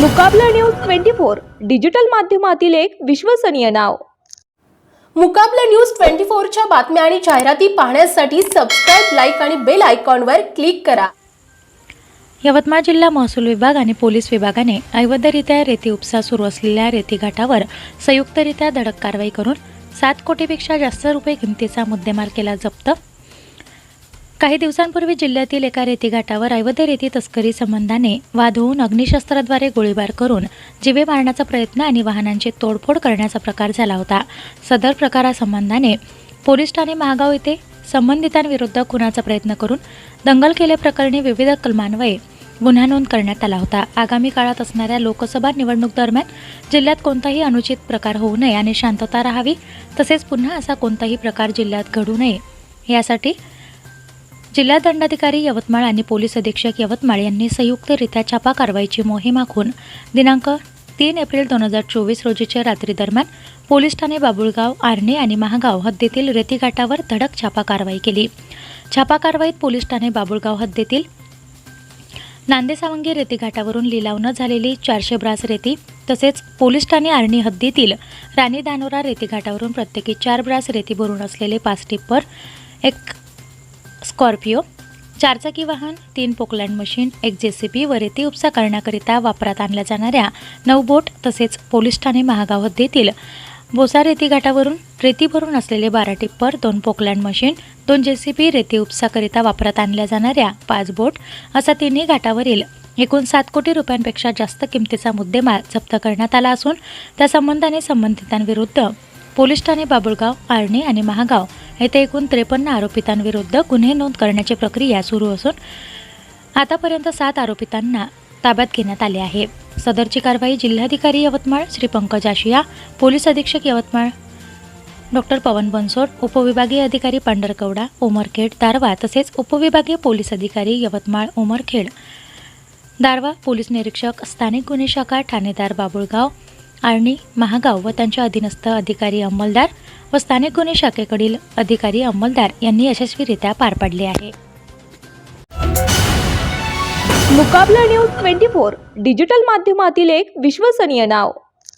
Mukabla news twenty four digital माध्यमातील एक विश्वसनीय नाव. मुकाबला न्यूज ट्वेंटी फोरच्या बातम्या आणि जाहिराती पाहण्यासाठी सबस्क्राईब लाईक आणि बेल आयकॉनवर क्लिक करा. यवतमाळ जिल्हा महसूल विभाग आणि पोलीस विभागाने अवैधरित्या रेती उपसा सुरू असलेल्या रेती घाटावर संयुक्तरित्या धडक कारवाई करून सात कोटीपेक्षा जास्त रुपये किमतीचा मुद्देमाल केला जप्त काही दिवसांपूर्वी जिल्ह्यातील एका रेतीघाटावर ऐवध्य अवैध रेती तस्करी संबंधाने वाद होऊन अग्निशस्त्राद्वारे गोळीबार करून जिवे मारण्याचा प्रयत्न आणि वाहनांची तोडफोड करण्याचा प्रकार झाला होता. सदर प्रकारासंबंधाने पोलीस ठाणे महागाव येथे संबंधितांविरुद्ध खुनाचा प्रयत्न करून दंगल केल्याप्रकरणी विविध कलमान्वये गुन्हा नोंद करण्यात आला होता. आगामी काळात असणाऱ्या लोकसभा निवडणूक दरम्यान जिल्ह्यात कोणताही अनुचित प्रकार होऊ नये आणि शांतता राहावी तसेच पुन्हा असा कोणताही प्रकार जिल्ह्यात घडू नये यासाठी जिल्हा दंडाधिकारी यवतमाळ आणि पोलीस अधीक्षक यवतमाळ यांनी संयुक्तरित्या छापा कारवाईची मोहीम आखून दिनांक तीन एप्रिल दोन हजार चोवीस रोजीच्या रात्री दरम्यान पोलीस ठाणे बाबुळगाव आर्णे आणि महागाव हद्दीतील रेतीघाटावर धडक छापा कारवाई केली. छापा कारवाईत पोलीस ठाणे बाबुळगाव हद्दीतील नांदेसावंगी रेतीघाटावरून लिलाव न झालेली चारशे ब्रास रेती तसेच पोलीस ठाणे आर्णी हद्दीतील राणी दानोरा रेतीघाटावरून प्रत्येकी चार ब्रास रेती भरून असलेले पाच टिप्पर एक स्कॉर्पिओ चारचाकी वाहन तीन पोकलँड मशीन एक जे सी पी व रेती उपसा करण्याकरिता वापरात आणल्या जाणाऱ्या नऊ बोट तसेच पोलीस ठाणे महागाव हद्दीतील बोसा रेती घाटावरून रेती भरून असलेले बारा टिप्पर दोन पोकलँड मशीन दोन जे सी पी रेती उपसाकरिता वापरात आणल्या जाणाऱ्या पाच बोट असा तिन्ही घाटावरील एकूण सात कोटी रुपयांपेक्षा जास्त किमतीचा मुद्देमाल जप्त करण्यात आला असून त्या संबंधाने संबंधितांविरुद्ध पोलीस ठाणे बाबुळगाव आर्णी आणि महागाव येथे एकूण त्रेपन्न आरोपितांविरुद्ध गुन्हे नोंद करण्याची प्रक्रिया सुरू असून आतापर्यंत सात आरोपितांना ताब्यात घेण्यात आले आहे. सदरची कारवाई जिल्हाधिकारी यवतमाळ श्री पंकज आशिया पोलीस अधीक्षक यवतमाळ डॉक्टर पवन बनसोड उपविभागीय अधिकारी पांढरकवडा उमरखेड दारवा तसेच उपविभागीय पोलीस अधिकारी यवतमाळ उमरखेड दारवा पोलीस निरीक्षक स्थानिक गुन्हे शाखा ठाणेदार बाबुळगाव आर्णी महागाव व त्यांच्या अधीनस्थ अधिकारी अंमलदार व स्थानिक गुन्हे शाखेकडील अधिकारी अंमलदार यांनी यशस्वीरित्या पार पाडले आहे. Mukabla news twenty four digital माध्यमातील एक विश्वसनीय नाव.